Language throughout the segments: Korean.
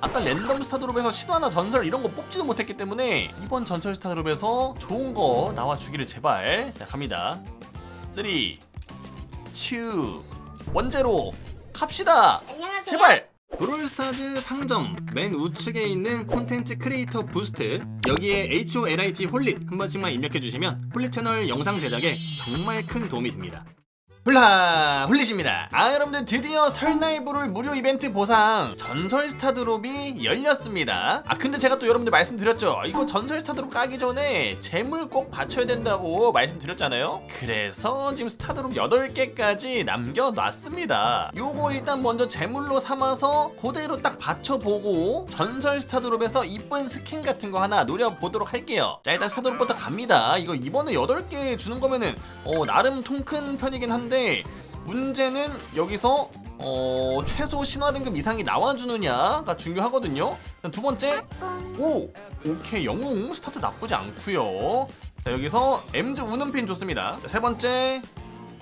아까 랜덤 스타드롭에서 신화나 전설 이런 거 뽑지도 못했기 때문에 이번 전설 스타드롭에서 좋은 거 나와 주기를 제발 자 갑니다. 3 2 원제로 갑시다! 안녕하세요. 제발! 브롤스타즈 상점 맨 우측에 있는 콘텐츠 크리에이터 부스트 여기에 HOLIT 홀릿 한 번씩만 입력해 주시면 홀릿 채널 영상 제작에 정말 큰 도움이 됩니다 훌라 홀릿입니다. 아 여러분들 드디어 설날 불을 무료 이벤트 보상 전설 스타 드롭이 열렸습니다. 아 근데 제가 또 여러분들 말씀드렸죠. 이거 전설 스타 드롭 까기 전에 재물 꼭 받쳐야 된다고 말씀드렸잖아요. 그래서 지금 스타 드롭 8개까지 남겨놨습니다. 요거 일단 먼저 재물로 삼아서 그대로 딱 받쳐보고 전설 스타 드롭에서 이쁜 스킨 같은 거 하나 노려보도록 할게요. 자 일단 스타 드롭부터 갑니다. 이거 이번에 8개 주는 거면은 어 나름 통큰 편이긴 한데 문제는 여기서 어 최소 신화 등급 이상이 나와주느냐가 중요하거든요. 두 번째, 오 오케이 영웅 스타트 나쁘지 않고요. 자 여기서 엠즈 우는 핀 좋습니다. 자, 세 번째,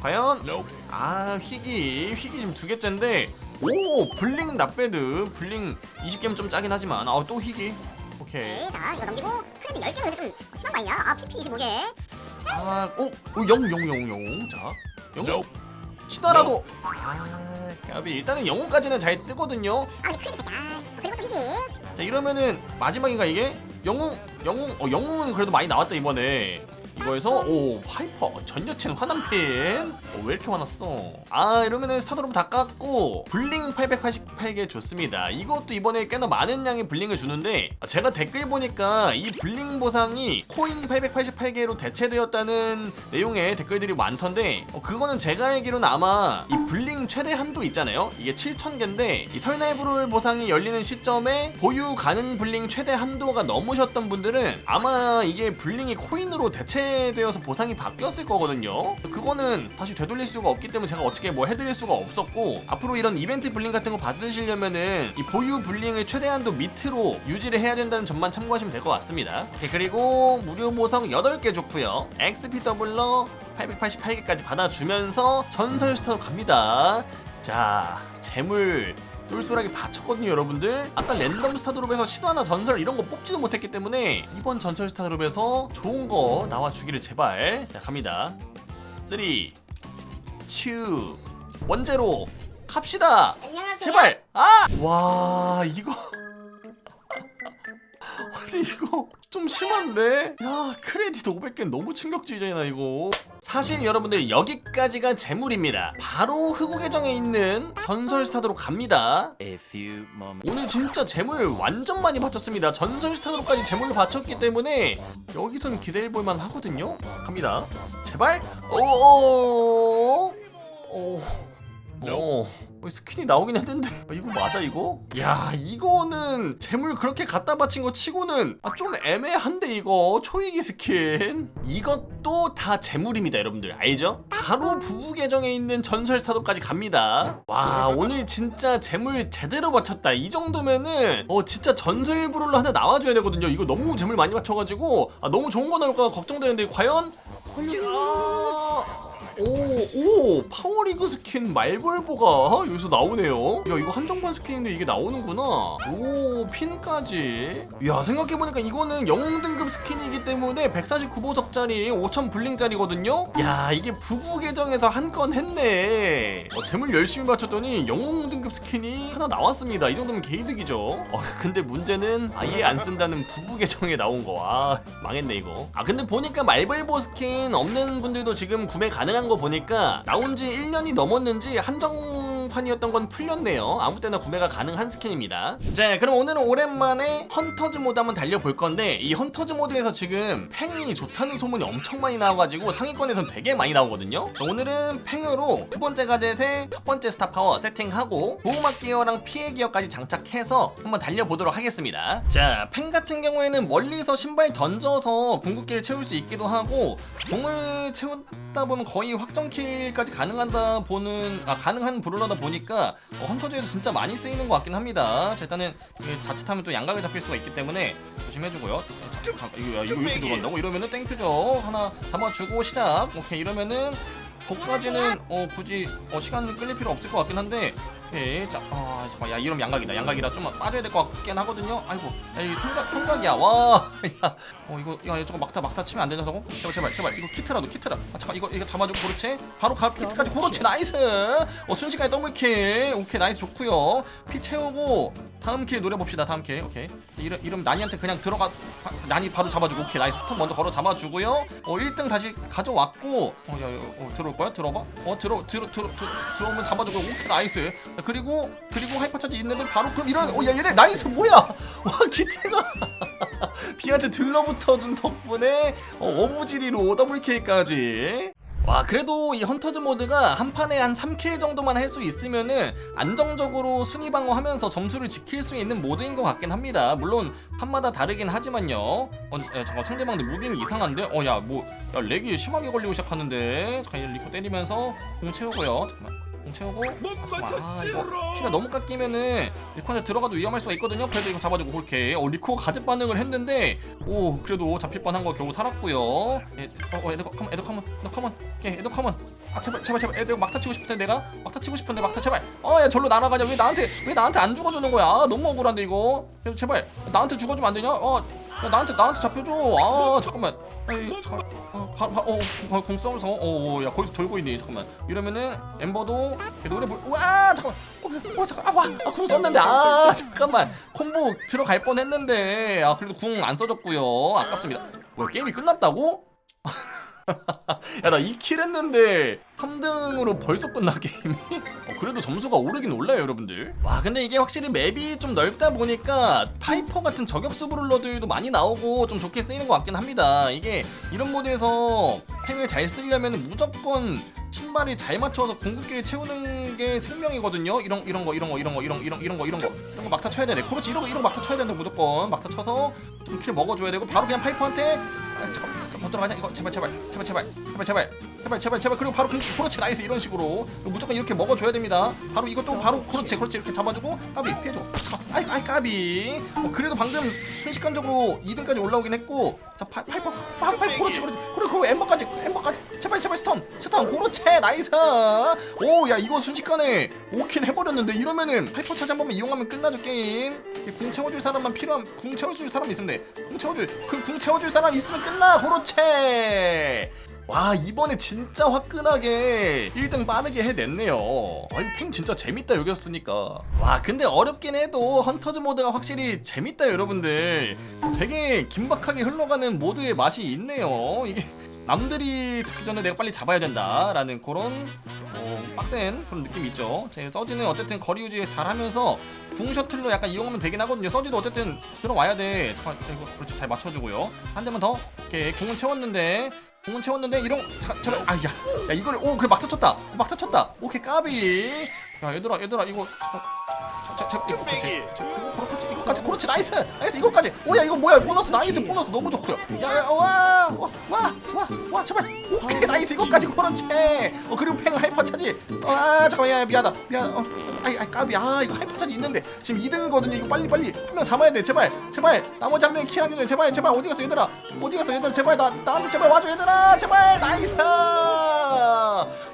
과연 아 휘기 휘기 지금 두 개째인데 오 블링 납배드 블링 20개면 좀 짜긴 하지만 아또 휘기 오케이 네, 자 이거 넘기고 크레딧 10개는 근데 좀 심한 거 아니야? 아 PP 25개. 아, 오, 오 영웅, 영웅, 영웅, 영웅. 자, 영웅. 신화라도. 아, 까비. 일단은 영웅까지는 잘 뜨거든요. 아 근데 크레딧 아 그리고 또 희귀. 자, 이러면은 마지막인가 이게? 영웅, 영웅, 어, 영웅은 그래도 많이 나왔다 이번에. 이거에서 오 파이퍼 전 여친 화남핀. 어, 왜 이렇게 화났어? 아 이러면은 스타드롭 다 깠고 블링 888개 좋습니다. 이것도 이번에 꽤나 많은 양의 블링을 주는데 아, 제가 댓글 보니까 이 블링 보상이 코인 888개로 대체되었다는 내용의 댓글들이 많던데 어, 그거는 제가 알기로는 아마 이 블링 최대 한도 있잖아요. 이게 7000개인데 이 설날불을 보상이 열리는 시점에 보유 가능 블링 최대 한도가 넘으셨던 분들은 아마 이게 블링이 코인으로 대체 되어서 보상이 바뀌었을 거거든요. 그거는 다시 되돌릴 수가 없기 때문에 제가 어떻게 뭐 해드릴 수가 없었고 앞으로 이런 이벤트 블링 같은 거 받으시려면은 이 보유 블링을 최대 한도 밑으로 유지를 해야 된다는 점만 참고하시면 될 것 같습니다. 오케이, 그리고 무료 보석 8개 좋고요. XP 더블러 888개까지 받아주면서 전설 스타로 갑니다. 자 재물 똘똘하게 받쳤거든요 여러분들. 아까 랜덤 스타드롭에서 신화나 전설 이런 거 뽑지도 못했기 때문에 이번 전설 스타드롭에서 좋은 거 나와 주기를 제발. 자 갑니다. 3 2 원제로 갑시다. 안녕하세요. 제발. 아! 와 이거 아니 이거 좀 심한데? 야 크레딧 500개 너무 충격적이잖아 이거. 사실 여러분들 여기까지가 재물입니다. 바로 흑우 계정에 있는 전설 스타드로 갑니다. 오늘 진짜 재물 완전 많이 받쳤습니다. 전설 스타드로까지 재물로 받쳤기 때문에 여기선 기대해볼만 하거든요. 갑니다. 제발. 오오오! 오. 어, 어, 스킨이 나오긴 했는데. 어, 이거 맞아 이거? 야 이거는 재물 그렇게 갖다 바친 거 치고는 아, 좀 애매한데 이거. 초이기 스킨. 이것도 다 재물입니다 여러분들. 알죠? 바로 부부 계정에 있는 전설 스타도까지 갑니다. 와 오늘 진짜 재물 제대로 바쳤다. 이 정도면은 어 진짜 전설 브롤러 하나 나와줘야 되거든요. 이거 너무 재물 많이 바쳐가지고 아, 너무 좋은 거 나올까 걱정되는데 과연? 아, 오, 오, 파워리그 스킨 말벌보가 여기서 나오네요. 야, 이거 한정판 스킨인데 이게 나오는구나. 오, 핀까지. 야, 생각해보니까 이거는 영웅 등급 스킨이기 때문에 149보석짜리 5000 블링짜리거든요? 야, 이게 부부 계정에서 한 건 했네. 어, 재물 열심히 맞췄더니 영웅 등급 스킨이 하나 나왔습니다. 이 정도면 개이득이죠. 어, 근데 문제는 아예 안 쓴다는 부부 계정에 나온 거. 아, 망했네, 이거. 아, 근데 보니까 말벌보 스킨 없는 분들도 지금 구매 가능한 거 보니까 나온 지 1년이 넘었는지 한정 판이었던 건 풀렸네요. 아무 때나 구매가 가능한 스킨입니다. 자, 그럼 오늘은 오랜만에 헌터즈 모드 한번 달려볼 건데 이 헌터즈 모드에서 지금 팽이 좋다는 소문이 엄청 많이 나와가지고 상위권에선 되게 많이 나오거든요. 자, 오늘은 팽으로 두 번째 가젯에 첫 번째 스타 파워 세팅하고 보호막 기어랑 피해 기어까지 장착해서 한번 달려보도록 하겠습니다. 자, 팽 같은 경우에는 멀리서 신발 던져서 궁극기를 채울 수 있기도 하고 궁을 채우다 보면 거의 확정킬까지 가능하다 보는 아 가능한 브롤러다 보 니까 어, 헌터즈에서 진짜 많이 쓰이는 것 같긴 합니다. 자, 일단은 이게 자칫하면 또 양각을 잡힐 수가 있기 때문에 조심해주고요. 자, 잠깐 이거 야, 이거 이렇게 들어간다고 이러면은 땡큐죠. 하나 잡아주고 시작. 오케이 이러면은 거기까지는 어 굳이 어, 시간 끌릴 필요 없을 것 같긴 한데 오케이. 자 아, 잠깐 야 이러면 양각이다. 양각이라 좀 빠져야 될 것 같긴 하거든요. 아이고 야, 이 삼각 삼각이야. 와야어 이거 야 저거 막타 막타 치면 안 되냐 저거? 제발 제발 제발. 이거 키트라도 키트라. 아 잠깐 이거 이거 잡아주고 그렇지 바로 가 키트까지 그렇지 나이스! 어 순식간에 더블킬. 오케이 나이스. 좋고요. 피 채우고 다음 킬 노려봅시다 다음 킬. 오케이. 이름 이름 나니한테 그냥 들어가 바, 나니 바로 잡아주고. 오케이 나이스. 스턴 먼저 걸어 잡아주고요. 어 1등 다시 가져왔고. 어야 야, 어, 들어올 거야? 들어봐. 어 들어 들어 들어 들어 들어오면 잡아주고. 오케이 나이스. 자, 그리고 그리고 하이퍼 차지 있는데 바로 그럼 이런 어야 얘네 나이스 뭐야? 와 기태가. 비한테 들러붙어준 덕분에 어, 어부지리로 더블킬까지. 와 그래도 이 헌터즈 모드가 한 판에 한 3킬 정도만 할 수 있으면은 안정적으로 순위 방어하면서 점수를 지킬 수 있는 모드인 것 같긴 합니다. 물론 판마다 다르긴 하지만요. 어 야, 잠깐 상대방들 무빙이 이상한데? 어 야 뭐야 렉이 심하게 걸리고 시작하는데. 잠깐 이 리코 때리면서 공 채우고요. 잠깐만. 공 채우고. 잠깐만 아 이거 피가 너무 깎이면은 리코한테 들어가도 위험할 수가 있거든요. 그래도 이거 잡아주고 그렇게 어 리코가 가젯 반응을 했는데 오 그래도 잡힐 뻔한 거 겨우 살았고요. 에, 어, 어 에더 컴온 에더 컴온 에더 컴온. 오케이 에더 컴온. 아 제발 제발 제발. 에더 막타 치고 싶은데 내가? 막타 치고 싶은데 막타 제발. 어야 절로 날아가냐? 왜 나한테 왜 나한테 안 죽어주는 거야? 아, 너무 억울한데 이거. 야, 제발 나한테 죽어주면 안 되냐? 어 야, 나한테 나한테 잡혀줘. 아 잠깐만. 아이 잠깐 어, 바, 바, 어, 어, 공 쏘면서 어, 어, 야 거기서 돌고 있네 잠깐만. 이러면은 엠버도 노래 볼, 와 잠깐만. 어, 어 잠깐 아와 아, 궁 썼는데 아 잠깐만. 콤보 들어갈 뻔했는데. 아 그래도 궁 안 써줬고요. 아깝습니다. 뭐야 게임이 끝났다고? 야 나 2킬 했는데 3등으로 벌써 끝나 게임이? 어, 그래도 점수가 오르긴 올라요 여러분들. 와 근데 이게 확실히 맵이 좀 넓다 보니까 파이퍼 같은 저격 수 브롤러들도 많이 나오고 좀 좋게 쓰이는 것 같긴 합니다. 이게 이런 모드에서 팽을 잘 쓰려면 무조건 신발이 잘 맞춰서 궁극기를 채우는 게 생명이거든요. 이런 이런 거 이런 거 이런 거 이런 이런 이런 거 이런 거. 이런 거 막타 쳐야 되네. 그렇지 이런 거 이런 거 막타 쳐야 된다 무조건. 막타 쳐서 좀킬 먹어줘야 되고 바로 그냥 파이퍼한테 아, 잠깐 못 들어가냐? 이거 제발 제발 제발 제발 제발 제발 제발 제발 제발. 그리고 바로 그렇지 나이스 이런 식으로. 무조건 이렇게 먹어줘야 됩니다. 바로 이것도 바로 그렇지 그렇지 이렇게 잡아주고 까비 피해줘. 아이 아이 까비. 어, 그래도 방금 순식간적으로 2등까지 올라오긴 했고 자 파, 파이퍼 파이퍼 그렇지 그렇지 그리고 그리고 엠버까지 엠버까지. 제발 제발 스턴 스턴 그렇지 나이스. 오 야 이거 순식간에 5킬 해버렸는데 이러면은 파이퍼 차지 한 번만 이용하면 끝나죠 게임. 이 궁 채워줄 사람만 필요한 궁 채워줄 사람 있으면 돼궁 채워줄 그 궁 채워줄 사람 있으면 끝나 그렇지 와 이번에 진짜 화끈하게 1등 빠르게 해냈네요. 아 이거 팽 진짜 재밌다 여기서 쓰니까. 와 근데 어렵긴 해도 헌터즈 모드가 확실히 재밌다 여러분들. 되게 긴박하게 흘러가는 모드의 맛이 있네요. 이게 남들이 잡기 전에 내가 빨리 잡아야 된다라는 그런 어, 빡센 그런 느낌이 있죠. 제 서지는 어쨌든 거리 유지 잘하면서 궁 셔틀로 약간 이용하면 되긴 하거든요. 서지도 어쨌든 들어와야 돼. 잠깐 이거 그렇지 잘 맞춰주고요. 한 대만 더. 이렇게 궁은 채웠는데 궁은 채웠는데 이런 자, 제발 아야 야 이걸 오 그래 막타 쳤다. 막타 쳤다. 오케이 까비. 야 얘들아 얘들아 이거 잠깐 그렇지. 이거 그렇지 이거까지. 그렇지 나이스 나이스 이거까지. 오야 이거 뭐야? 보너스 나이스 보너스. 너무 좋고요. 야와 와와와 제발. 오케이 나이스 이거까지 그렇지 어 그리고 팽 하이퍼 차지. 아 잠깐만 야 미안하다. 미안 어 아이 아이 까비. 아 이거 하이퍼 차지 있는데. 지금 2등이거든요. 이거 빨리 빨리 한 명 잡아야 돼. 제발 제발. 나머지 한 명이 킬하기 전에 제발 제발. 어디 갔어 얘들아? 어디 갔어 얘들아? 제발 나 나한테 제발 와줘 얘들아. 제발 나이스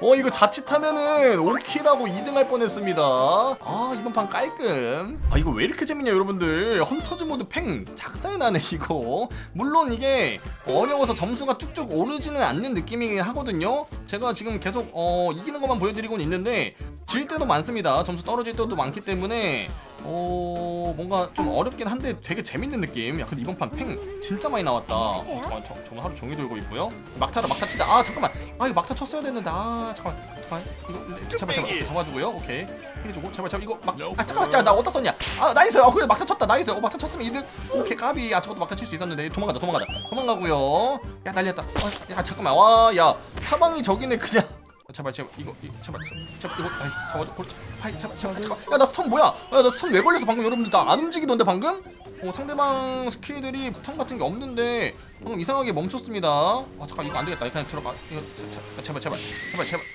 어 이거 자칫하면은 5킬하고 2등 할 뻔했습니다. 아 이번 판 깔끔. 아 이거 왜 이렇게 재밌냐 여러분들. 헌터즈 모드 팽 작살나네 이거. 물론 이게 어려워서 점수가 쭉쭉 오르지는 않는 느낌이긴 하거든요. 제가 지금 계속 어 이기는 것만 보여드리고는 있는데 질 때도 많습니다. 점수 떨어질 때도 많기 때문에 어 뭔가 좀 어렵긴 한데 되게 재밌는 느낌. 야 근데 이번 판 팽 진짜 많이 나왔다. 아, 저, 저는 하루 종일 돌고 있고요. 막타라 막타 치다. 아 잠깐만. 아 이거 막타 쳤어야 됐는데. 아 잠깐만. 잠깐만. 이거 제발 제발. 이렇게 잡아주고요. 오케이. 해주고. 제발 제발. 이거 막 아 잠깐만. 야나 어디다 썼냐? 아 나이스. 어 그래. 막타 쳤다. 나이스. 어 막타 쳤으면 이득. 오케이 까비. 아 저것도 막타 칠 수 있었는데. 도망가자 도망가자. 도망가고요. 야 난리났다. 어, 야 잠깐만. 와 야. 사방이 저기네 그냥 어, 제발 제발 이거 이거 제발 제발 이거 나이스 잡아줘 그렇지 파이 제발 잠깐 야나 스턴 뭐야? 야나 스턴 왜 걸렸어? 방금 여러분들 나 안 움직이던데 방금? 어 상대방 스킬들이 스턴 같은 게 없는데 방금 이상하게 멈췄습니다. 아 잠깐 이거 안 되겠다. 그냥 들어가. 이거 제- 제발 제발 제발 제발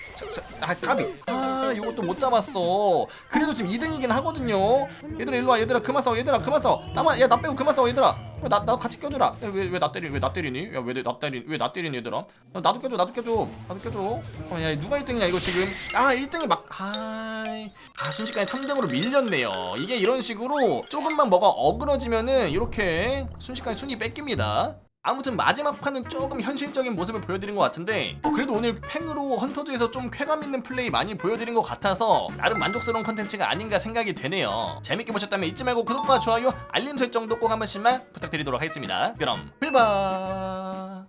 아 까비. 아 이것도 못 잡았어. 그래도 지금 2등이긴 하거든요. 얘들아 일로 와. 얘들아 그만 싸워. 얘들아 그만 싸워. 나만 야 나 빼고 그만 싸워 얘들아. 왜나나 같이 껴주라. 왜 왜 나 때리 왜 나 때리니? 야왜 나 때리 왜나 때리니 얘들아? 어, 나도 껴줘 나도 껴줘. 나도 껴줘. 어, 야 누가 1등이냐 이거 지금? 아 1등이 막아 아 순식간에 3등으로 밀렸네요. 이게 이런 식으로 조금만 뭐가 어그러지면은 이렇게 순식간에 순위 뺏깁니다 아무튼 마지막 판은 조금 현실적인 모습을 보여드린 것 같은데 어, 그래도 오늘 팽으로 헌터즈에서 좀 쾌감 있는 플레이 많이 보여드린 것 같아서 나름 만족스러운 컨텐츠가 아닌가 생각이 되네요. 재밌게 보셨다면 잊지 말고 구독과 좋아요 알림 설정도 꼭 한 번씩만 부탁드리도록 하겠습니다. 그럼 풀바